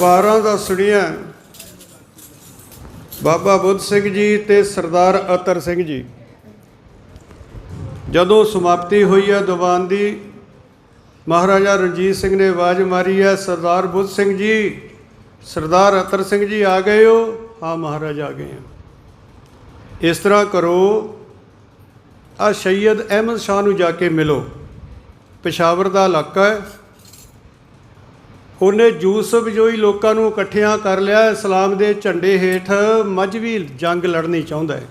ਪਾਰਾਂ ਦਾ ਸੁਣਿਆ ਬਾਬਾ ਬੁੱਧ ਸਿੰਘ ਜੀ ਤੇ ਸਰਦਾਰ ਅਤਰ ਸਿੰਘ ਜੀ। ਜਦੋਂ ਸਮਾਪਤੀ ਹੋਈ ਹੈ, ਦੀਵਾਨ ਦੀ ਮਹਾਰਾਜਾ ਰਣਜੀਤ ਸਿੰਘ ਨੇ ਆਵਾਜ਼ ਮਾਰੀ ਹੈ, ਸਰਦਾਰ ਬੁੱਧ ਸਿੰਘ ਜੀ, ਸਰਦਾਰ ਅਤਰ ਸਿੰਘ ਜੀ ਆ ਗਏ ਹੋ? ਹਾਂ, ਮਹਾਰਾਜ ਆ ਗਏ ਆ ਇਸ ਤਰ੍ਹਾਂ ਕਰੋ ਆ ਸੈਯਦ ਅਹਿਮਦ ਸ਼ਾਹ ਨੂੰ ਜਾ ਕੇ ਮਿਲੋ। ਪਿਸ਼ਾਵਰ ਦਾ ਇਲਾਕਾ ਹੈ ਉਹਨੇ ਜੂਸ ਜੋਈ ਲੋਕਾਂ ਨੂੰ ਇਕੱਠਿਆਂ ਕਰ ਲਿਆ। ਇਸਲਾਮ ਦੇ ਝੰਡੇ ਹੇਠ ਮਜਵੀ ਜੰਗ ਲੜਨੀ ਚਾਹੁੰਦਾ ਹੈ।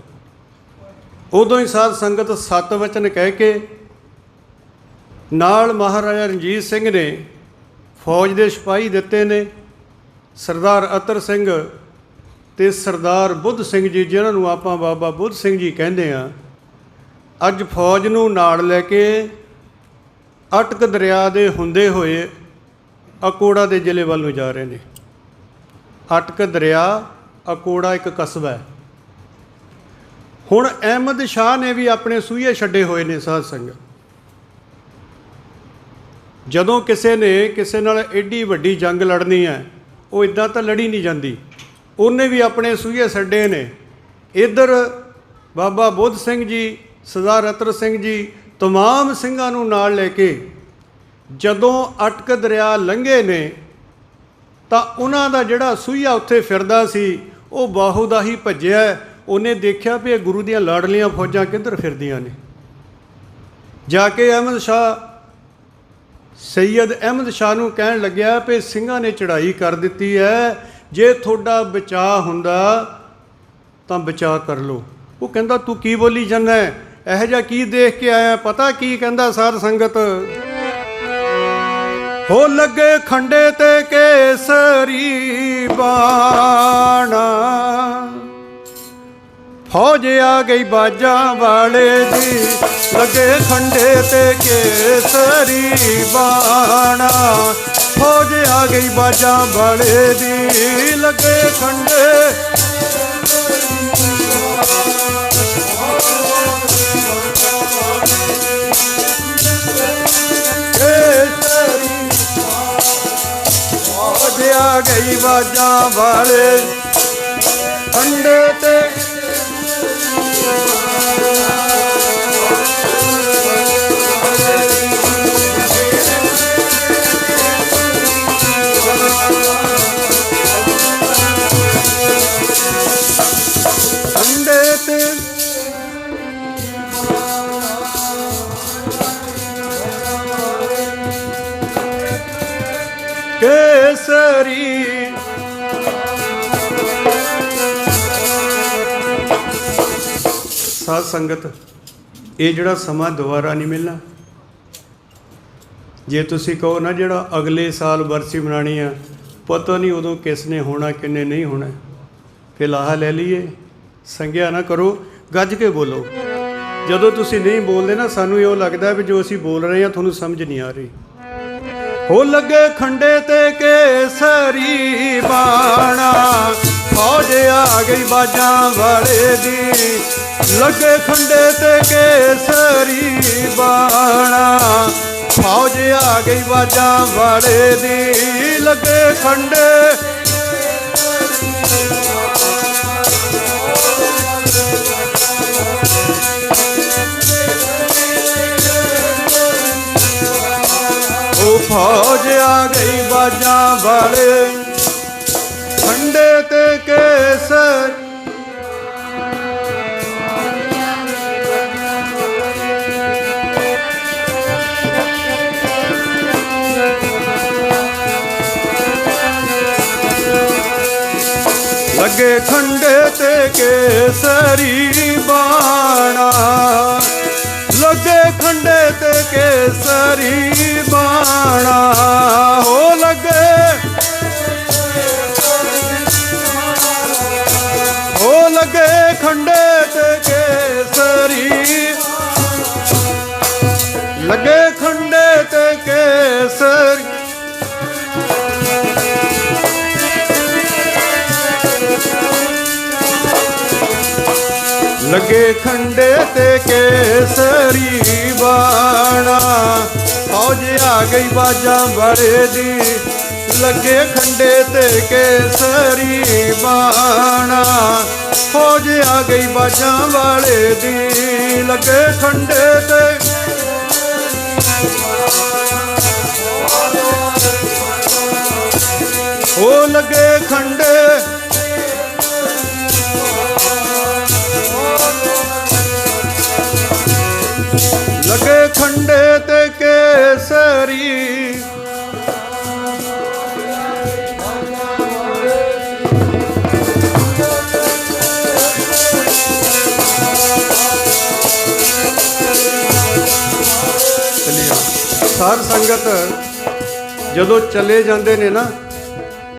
ਉਦੋਂ ਹੀ ਸਾਧ ਸੰਗਤ ਸਤ ਵਚਨ ਕਹਿ ਕੇ ਨਾਲ ਮਹਾਰਾਜਾ ਰਣਜੀਤ ਸਿੰਘ ਨੇ ਫੌਜ ਦੇ ਸਿਪਾਹੀ ਦਿੱਤੇ ਨੇ। ਸਰਦਾਰ ਅਤਰ ਸਿੰਘ ਤੇ ਸਰਦਾਰ ਬੁੱਧ ਸਿੰਘ ਜੀ, ਜਿਨ੍ਹਾਂ ਨੂੰ ਆਪਾਂ ਬਾਬਾ ਬੁੱਧ ਸਿੰਘ ਜੀ ਕਹਿੰਦੇ ਆ ਅੱਜ ਫੌਜ ਨੂੰ ਨਾਲ ਲੈ ਕੇ ਅਟਕ ਦਰਿਆ ਦੇ ਹੁੰਦੇ ਹੋਏ ਅਕੋੜਾ ਦੇ ਜ਼ਿਲ੍ਹੇ ਵੱਲ ਨੂੰ ਜਾ ਰਹੇ ਨੇ ਅਟਕ ਦਰਿਆ ਅਕੋੜਾ ਇੱਕ ਕਸਬਾ ਹੈ ਹੁਣ ਅਹਿਮਦ ਸ਼ਾਹ ਨੇ ਵੀ ਆਪਣੇ ਸੂਏ ਛੱਡੇ ਹੋਏ ਨੇ ਸਾਧ ਸੰਗਤ ਜਦੋਂ ਕਿਸੇ ਨੇ ਕਿਸੇ ਨਾਲ ਐਡੀ ਵੱਡੀ ਜੰਗ ਲੜਨੀ ਹੈ ਉਹ ਇਦਾਂ ਤਾਂ ਲੜੀ ਨਹੀਂ ਜਾਂਦੀ ਉਹਨੇ ਵੀ ਆਪਣੇ ਸੂਏ ਛੱਡੇ ਨੇ ਇੱਧਰ ਬਾਬਾ ਬੁੱਧ ਸਿੰਘ ਜੀ ਸਰਦਾਰ ਰਤਨ ਸਿੰਘ ਜੀ तमाम ਸਿੰਘਾਂ ਨੂੰ ਨਾਲ ਲੈ ਕੇ ਜਦੋਂ ਅਟਕ ਦਰਿਆ ਲੰਘੇ ਨੇ, ਤਾਂ ਉਹਨਾਂ ਦਾ ਜਿਹੜਾ ਸੂਈਆ ਉੱਥੇ ਫਿਰਦਾ ਸੀ, ਉਹ ਬਾਹੂ ਦਾ ਹੀ ਭੱਜਿਆ। ਉਹਨੇ ਦੇਖਿਆ ਵੀ ਇਹ ਗੁਰੂ ਦੀਆਂ ਲਾਡਲੀਆਂ ਫੌਜਾਂ ਕਿੱਧਰ ਫਿਰਦੀਆਂ ਨੇ। ਜਾ ਕੇ ਅਹਿਮਦ ਸ਼ਾਹ, ਸੈਯਦ ਅਹਿਮਦ ਸ਼ਾਹ ਨੂੰ ਕਹਿਣ ਲੱਗਿਆ ਵੀ ਸਿੰਘਾਂ ਨੇ ਚੜ੍ਹਾਈ ਕਰ ਦਿੱਤੀ ਹੈ। ਜੇ ਤੁਹਾਡਾ ਬਚਾਅ ਹੁੰਦਾ, ਤਾਂ ਬਚਾਅ ਕਰ ਲਓ। ਉਹ ਕਹਿੰਦਾ, ਤੂੰ ਕੀ ਬੋਲੀ ਜਾਂਦਾ ਇਹੋ ਜਿਹਾ ਕੀ ਦੇਖ ਕੇ ਆਇਆ? ਪਤਾ ਕੀ ਕਹਿੰਦਾ ਸਾਧ ਸੰਗਤ? ਹੋ ਲੱਗੇ ਖੰਡੇ ਤੇ ਕੇਸਰੀ ਬਾਣਾ। ਫੌਜ ਆ ਗਈ ਬਾਜਾਂ ਵਾਲੇ ਦੀ, ਲੱਗੇ ਖੰਡੇ ਤੇ ਕੇਸਰੀ ਬਾਣਾ। ਫੌਜ ਆ ਗਈ ਬਾਜਾਂ ਵਾਲੇ ਦੀ, ਲੱਗੇ ਖੰਡੇ ਬਾਜਾਂ ਵਾਲੇ ਖੰਡੇ ਤੇ ਖੰਡੇ ਸਾਧ ਸੰਗਤ, ਇਹ ਜਿਹੜਾ ਸਮਾਂ ਦੁਬਾਰਾ ਨਹੀਂ ਮਿਲਣਾ। ਜੇ ਤੁਸੀਂ ਕਹੋ ਨਾ ਜਿਹੜਾ ਅਗਲੇ ਸਾਲ ਵਰਸੀ ਮਨਾਣੀ ਆ, ਪਤਾ ਨਹੀਂ ਉਦੋਂ ਕਿਸ ਨੇ ਹੋਣਾ, ਕਿੰਨੇ ਨਹੀਂ ਹੋਣਾ। ਫਿਲਹਾਲ ਲੈ ਲਈਏ, ਸੰਗਿਆ ਨਾ ਕਰੋ, ਗੱਜ ਕੇ ਬੋਲੋ। ਜਦੋਂ ਤੁਸੀਂ ਨਹੀਂ ਬੋਲਦੇ ਨਾ, ਸਾਨੂੰ ਇਹੋ ਲੱਗਦਾ ਵੀ ਜੋ ਅਸੀਂ ਬੋਲ ਰਹੇ ਹਾਂ, ਤੁਹਾਨੂੰ ਸਮਝ ਨਹੀਂ ਆ ਰਹੀ। ਹੋ ਲੱਗੇ ਖੰਡੇ ਤੇ ਕੇਸਰੀ ਬਾਣਾ, ਫੌਜ ਆ ਗਈ ਬਾਜਾਂ ਵਾਲੇ ਦੀ। ਲੱਗੇ ਖੰਡੇ ਤੇ ਕੇਸਰੀ ਬਾਣਾ। ਫੌਜ ਆ ਗਈ ਬਾਜਾਂ ਵਾਲੇ ਦੀ, ਲੱਗੇ ਖੰਡੇ ਉਹ ਫੌਜ ਆ ਗਈ ਬਾਜਾਂ ਵਾਲੇ ਖੰਡੇ ਤੇ ਕੇਸਰ ਲੱਗੇ ਖੰਡੇ ਤੇ ਕੇਸਰੀ ਬਾਣਾ। ਲੱਗੇ ਖੰਡੇ ਤੇ ਕੇਸਰੀ ਬਾਣਾ। ਹੋ ਲੱਗੇ। ਹੋ ਲੱਗੇ ਖੰਡੇ ਤੇ ਕੇਸਰੀ। ਲੱਗੇ ਲੱਗੇ ਖੰਡੇ ਤੇ ਕੇਸਰੀ ਬਾਣਾ। ਫੌਜ ਆ ਗਈ ਬਾਜਾਂ ਬੜੇ ਦੀ, ਲੱਗੇ ਖੰਡੇ ਤੇ ਕੇਸਰੀ ਬਾਣਾ। ਫੌਜ ਆ ਗਈ ਬਾਜਾਂ ਵਾਲੇ ਦੀ, ਲੱਗੇ ਖੰਡੇ ਤੇ ਉਹ ਲੱਗੇ ਖੰਡੇ ਲੱਗੇ ਖੰਡੇ ਤੇ ਕੇਸਰੀ। ਚਲਿਆ ਸਾਰ ਸੰਗਤ ਜਦੋਂ ਚਲੇ ਜਾਂਦੇ ਨੇ ਨਾ